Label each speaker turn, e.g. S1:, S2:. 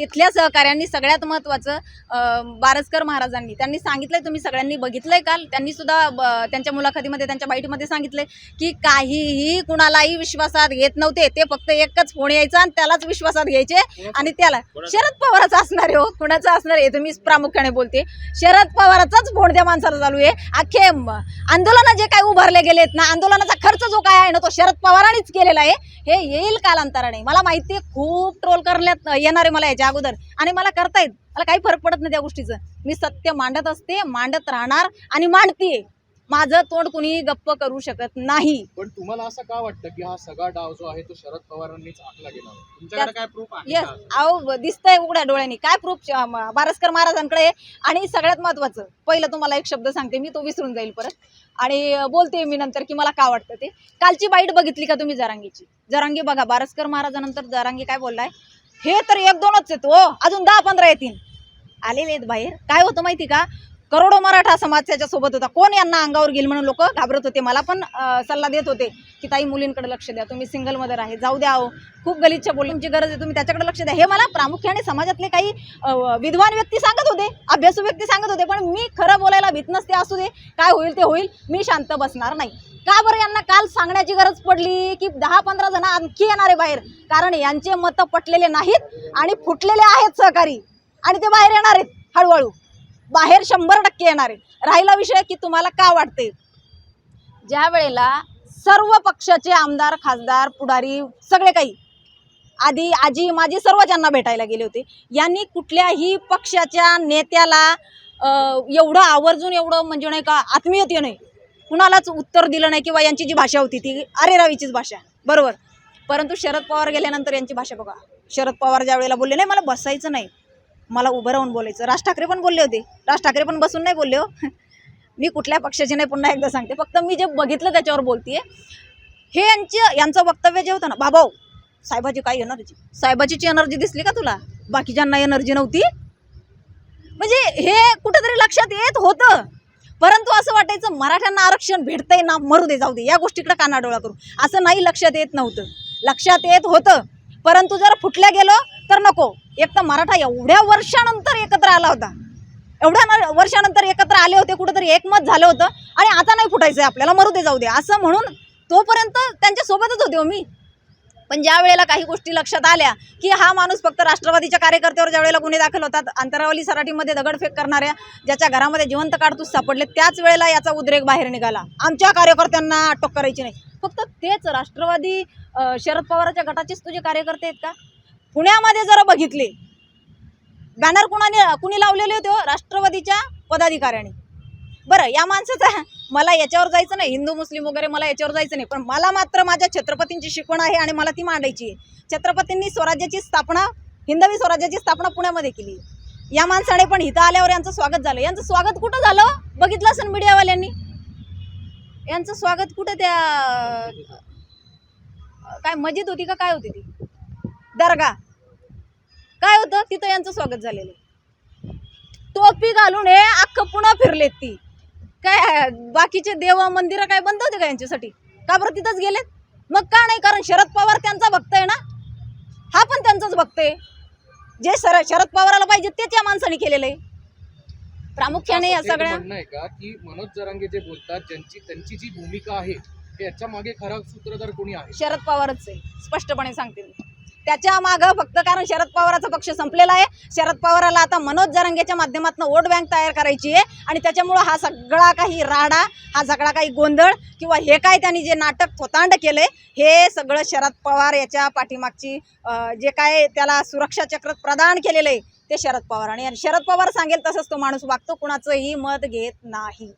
S1: तिथल्या सहकाऱ्यांनी सगळ्यात महत्त्वाचं बारसकर महाराजांनी. त्यांनी सांगितलंय तुम्ही सगळ्यांनी बघितलंय काल? त्यांनी सुद्धा त्यांच्या मुलाखतीमध्ये त्यांच्या बाईटमध्ये सांगितलंय की काहीही कुणालाही विश्वासात घेत नव्हते. ते फक्त एकच फोन यायचा आणि त्यालाच विश्वासात घ्यायचे आणि त्याला शरद पवाराचा असणार आहे हो. कुणाचा असणार आहे तुम्ही प्रामुख्याने बोलते. शरद पवाराचाच फोन त्या माणसाला चालू आहे. अख्खे म- आंदोलन जे काय उभारले गेलेत ना आंदोलनाचा खर्च जो काय आहे ना तो शरद पवारांनीच केलेला आहे. हे येईल कालांतराने. मला माहिती आहे खूप ट्रोल करण्यात येणार आहे मला याच्या अगोदर. आणि मला करता येत मला काही फरक पडत नाही त्या गोष्टीचं. मी सत्य मांडत असते मांडत राहणार आणि मांडतीये. माझं तोंड कुणी गप्प करू शकत नाही.
S2: पण तुम्हाला असं का वाटतं की हा सगळा डाव जो आहे तो शरद पवारांनीच आखला गेला? तुमच्याकडे काय प्रूफ आहे
S1: येस
S2: का?
S1: अहो दिसतंय उघड्या डोळ्यानी. काय प्रूफ बारसकर महाराजांकडे. आहे. आणि सगळ्यात महत्वाचं पहिलं तुम्हाला एक शब्द सांगते मी तो विसरून जाईल परत. आणि बोलते मी नंतर की मला का वाटतं ते. कालची बाईट बघितली का तुम्ही जरांगीची? जरांगी बघा बारसकर महाराजानंतर जरांगी काय बोललाय? हे तर एक दोनच आहेत हो. अजून दहा पंधरा येतील. आलेले आहेत बाहेर. काय होतं माहिती का? करोडो मराठा समाज त्याच्या सोबत होता. कोण यांना अंगावर घेईल म्हणून लोक घाबरत होते? मला पण सल्ला देत होते की ताई मुलींकडे लक्ष द्या. तुम्ही सिंगल मदर आहे. जाऊ द्या अहो. खूप गलिच्छ बोलण्याची गरज आहे. तुम्ही त्याच्याकडे लक्ष द्या. हे मला प्रामुख्याने समाजातले काही विद्वान व्यक्ती सांगत होते अभ्यासू व्यक्ती सांगत होते. पण मी खरं बोलायला भीत नसते असू दे. काय होईल ते होईल. मी शांत बसणार नाही. का बरं यांना काल सांगण्याची गरज पडली की दहा पंधरा जण आणखी येणार आहे बाहेर? कारण यांचे मतं पटलेले नाहीत आणि फुटलेले आहेत सहकारी. आणि ते बाहेर येणार आहेत हळूहळू. बाहेर शंभर टक्के येणार आहेत. राहिला विषय की तुम्हाला का वाटते ज्या वेळेला सर्व पक्षाचे आमदार खासदार पुढारी सगळे काही आधी आजी माझी सर्व ज्यांना भेटायला गेले होते. यांनी कुठल्याही पक्षाच्या नेत्याला एवढं आवर्जून एवढं म्हणजे नाही का आत्मीयतेने नाही कुणालाच उत्तर दिलं नाही किंवा यांची जी भाषा होती ती अरे रावीचीच भाषा बरोबर. परंतु शरद पवार गेल्यानंतर यांची भाषा बघा. शरद पवार ज्या वेळेला बोलले नाही मला बसायचं नाही. मला उभं राहून बोलायचं. राज ठाकरे पण बोलले होते. राज ठाकरे पण बसून नाही बोलले हो. मी कुठल्या पक्षाचे नाही पुन्हा एकदा सांगते. फक्त मी जे बघितलं त्याच्यावर बोलते हे यांचं यांचं वक्तव्य जे होतं ना बाबा हो, साहेबाची काय एनर्जी साहेबाची एनर्जी दिसली का तुला? बाकीच्यांना एनर्जी नव्हती. म्हणजे हे कुठेतरी लक्षात येत होतं. वाटायचं मराठ्यांना आरक्षण भेटतंय ना मरू दे जाऊ दे या गोष्टीकडे कानाडोळा करू. असं नाही लक्षात येत नव्हतं. लक्षात येत होतं परंतु जर फुटल्या गेलो तर नको. एक तर मराठा एवढ्या वर्षानंतर एकत्र आला होता. एवढ्या वर्षानंतर एकत्र आले होते कुठंतरी एकमत झालं होतं आणि आता नाही फुटायचं आपल्याला मरू दे जाऊ दे. असं म्हणून तोपर्यंत त्यांच्यासोबतच होते हो मी. पण ज्या वेळेला काही गोष्टी लक्षात आल्या की हा माणूस फक्त राष्ट्रवादीच्या कार्यकर्त्यावर ज्या वेळेला गुन्हे दाखल होतात अंतरावली सराटीमध्ये दगडफेक करणाऱ्या ज्याच्या घरामध्ये जिवंत काडतूस सापडले त्याच वेळेला याचा उद्रेक बाहेर निघाला. आमच्या कार्यकर्त्यांना अटक करायची नाही. फक्त तेच राष्ट्रवादी शरद पवाराच्या गटाचेच तुझे कार्यकर्ते आहेत का? पुण्यामध्ये जरा बघितले. बॅनर कुणाने कुणी लावलेले होते हो? राष्ट्रवादीच्या पदाधिकाऱ्याने. बरं या माणसाचा मला याच्यावर जायचं नाही. हिंदू मुस्लिम वगैरे मला याच्यावर जायचं नाही. पण मला मात्र माझ्या छत्रपतींची शिकवण आहे आणि मला ती मांडायची आहे. छत्रपतींनी स्वराज्याची स्थापना हिंदवी स्वराज्याची स्थापना पुण्यामध्ये केली. या माणसाने पण इथं आल्यावर यांचं स्वागत झालं. यांचं स्वागत कुठं झालं? बघितलं असेल मीडियावाल्यांनी? यांचं स्वागत कुठं त्या काय मस्जिद होती का काय होती ती? दर्गा काय होतं? तिथं यांचं स्वागत झालेलं टोपी घालून हे अख्खं पुन्हा फिरलेत ती. काय बाकीचे देव मंदिरं काय बंद होते का यांच्यासाठी? का बरं तिथंच गेलेत? मग का नाही? कारण शरद पवार त्यांचा भक्त आहे ना? हा पण त्यांचाच भक्त आहे. जे सर शरद पवाराला पाहिजे तेच या माणसाने केलेलं आहे. प्रामुख्याने या सगळ्या
S2: म्हणणं आहे का की मनोज जरांगे जे बोलतात ज्यांची त्यांची जी भूमिका आहे ते याच्या मागे खरा सूत्रधार कोणी आहे?
S1: शरद पवारच आहे. स्पष्टपणे सांगते मी. त्याच्या मागं फक्त कारण शरद पवाराचा पक्ष संपलेला आहे. शरद पवाराला आता मनोज जरंगेच्या माध्यमातून वोट बँक तयार करायची आहे. आणि त्याच्यामुळं हा सगळा काही राडा हा सगळा काही गोंधळ किंवा हे काय त्यांनी जे नाटक थोतांड केलंय हे सगळं शरद पवार याच्या पाठीमागची जे काय त्याला सुरक्षा चक्र प्रदान केलेलं आहे ते शरद पवार. आणि शरद पवार सांगेल तसंच तो माणूस वागतो कुणाचंही मत घेत नाही.